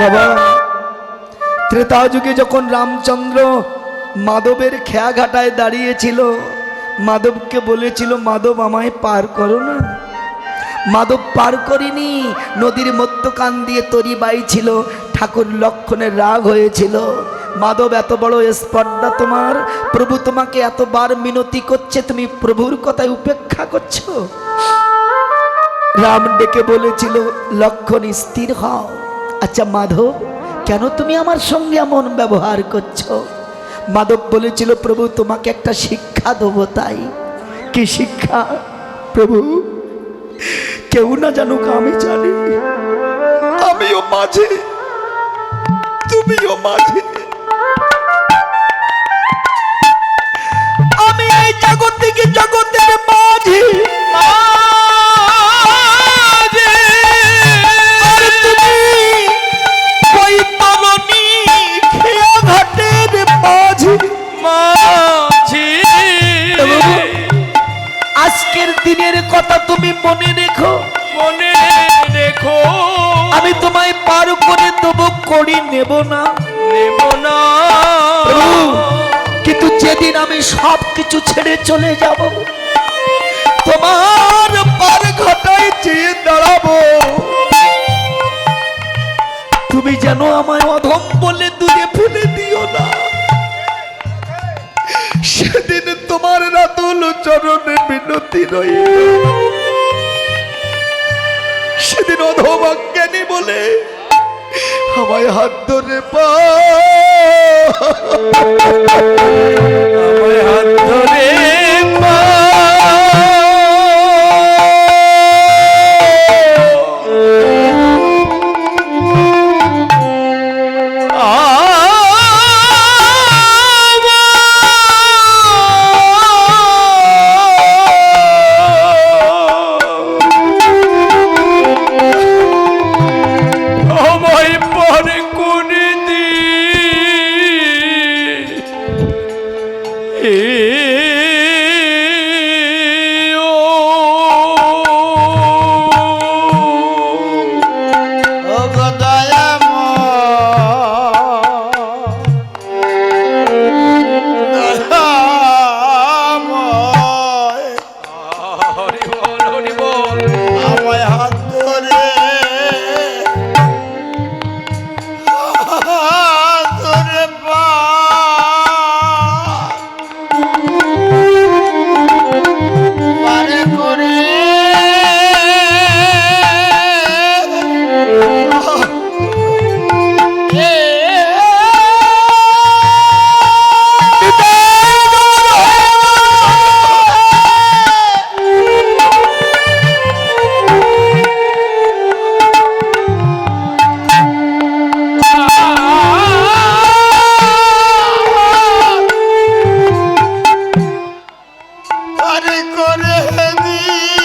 বাবা। ত্রেতা যুগে যখন রামচন্দ্র মাধবের খেয়াঘাটায় দাঁড়িয়েছিল, মাধবকে বলেছিল, মাধব, আমায় পার করো না। মাধব পার করিনি, নদীর মধ্যকান দিয়ে তরি বাইছিল ঠাকুর লক্ষণের রাগ হয়েছিল। মাধব, এত বড় স্পর্ধা তোমার, প্রভু তোমাকে এতবার মিনতি করছে, তুমি প্রভুর কথায় উপেক্ষা করছ? রাম ডেকে বলেছিল, লক্ষণ স্থির হও। আচ্ছা মাধব, কেন তুমি আমার সঙ্গে এমন ব্যবহার করছ? মাধব বলেছিল, প্রভু, তোমাকে একটা শিক্ষা দেবো তাই। কি শিক্ষা? প্রভু, কেউ না জানুক, আমি জানি। আমিও মাঝে, তুমিও মাঝে। আমি এই জগৎ থেকে জগতের মাঝে তুমি মনে রেখো। মনে রেখো। আমি তোমায় পার করে দেবো করি নেব না। নেব না। কিন্তু যেদিন আমি সব কিছু ছেড়ে চলে যাব তোমার পার ঘটায় চেয়ে দাঁড়াবো। তুমি যেন আমায় অধম বলে দূরে ফেলে দিও না। সেদিন তোমার রাতুল চরণে বিনতি রইল। অধম বলে আমায় হাত ধরে পা। আমায় হাত ধরে পারে করে দি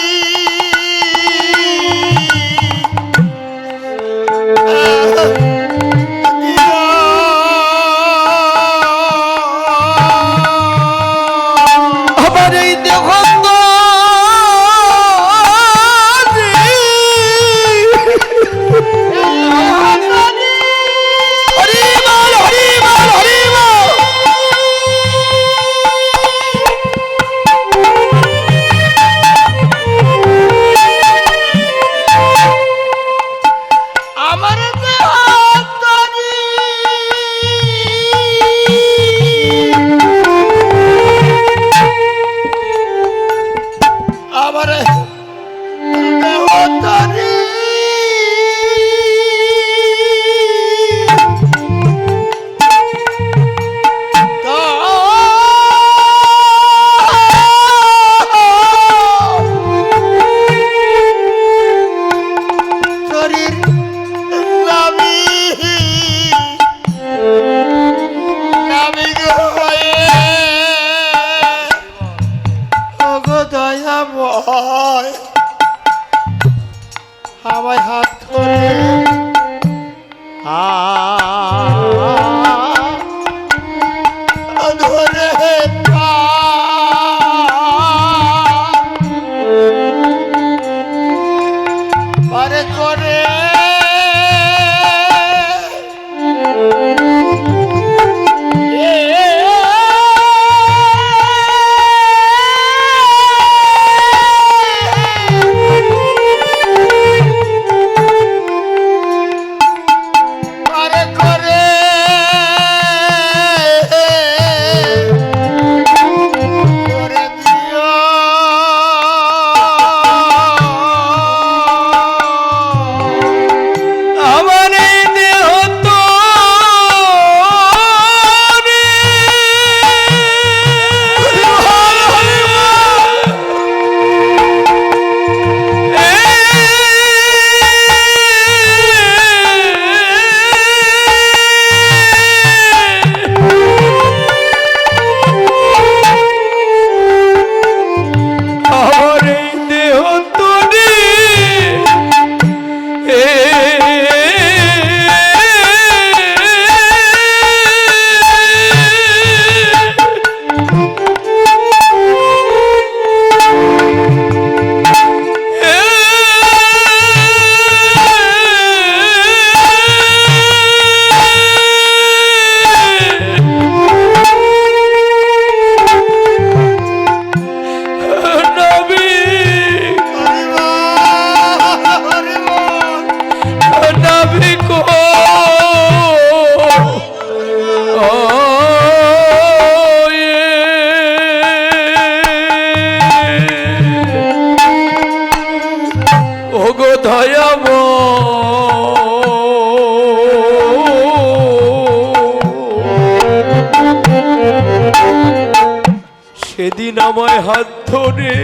সেদিন আমায় হাত ধরে।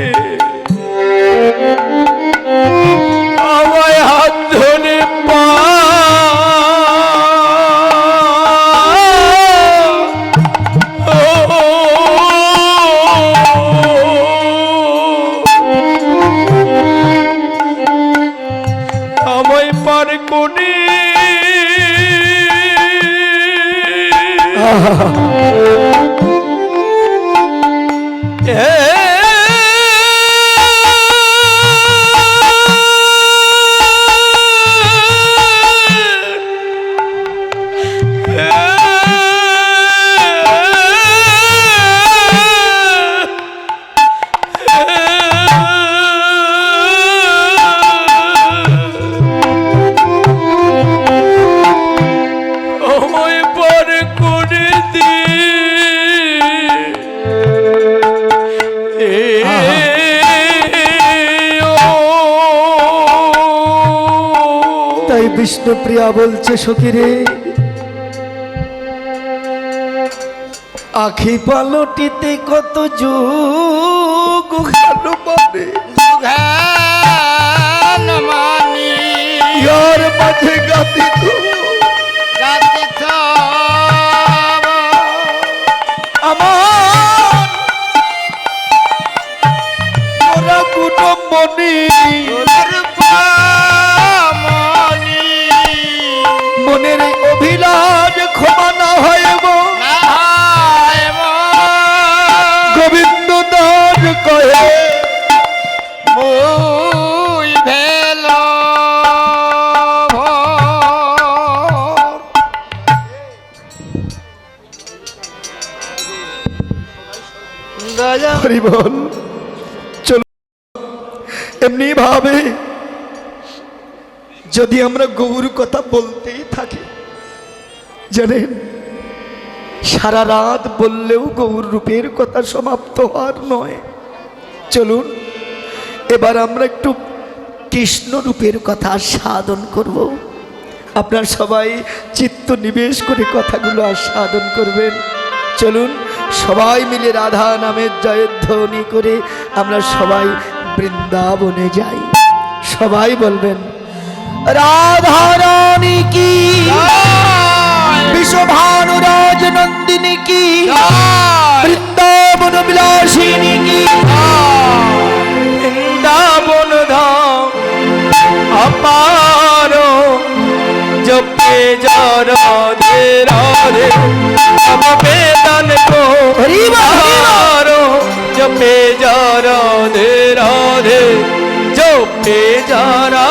আমায় হাত ধরে পা। আমায় পার কোনে তাই বিষ্ণুপ্রিয়া বলছে সখীরে আখি পালটিতে কত যুগ দুঘান মানি। মাঝে গাতি তো গাতি কহে মুই ভেল চলো। এমনি ভাবে যদি আমরা গৌর কথা বলতেই থাকি জানেন সারা রাত বললেও গৌর রূপের কথা সমাপ্ত হওয়ার নয়। চলুন এবার আমরা একটু কৃষ্ণ রূপের কথা আস্বাদন করব। আপনার সবাই চিত্ত নিবেশ করে কথাগুলো আস্বাদন করবেন। চলুন সবাই মিলে রাধা নামের জয়ধ্বনি করে আমরা সবাই বৃন্দাবনে যাই। সবাই বলবেন রাধা রানী কি? বিশ্বভানুরাজ নন্দিনী কি? বৃন্দাবন বিলাসিনী কি? অপার জপে জর ধে রে সব বেদন কো হরি জপে জর ধে রে জপে জরা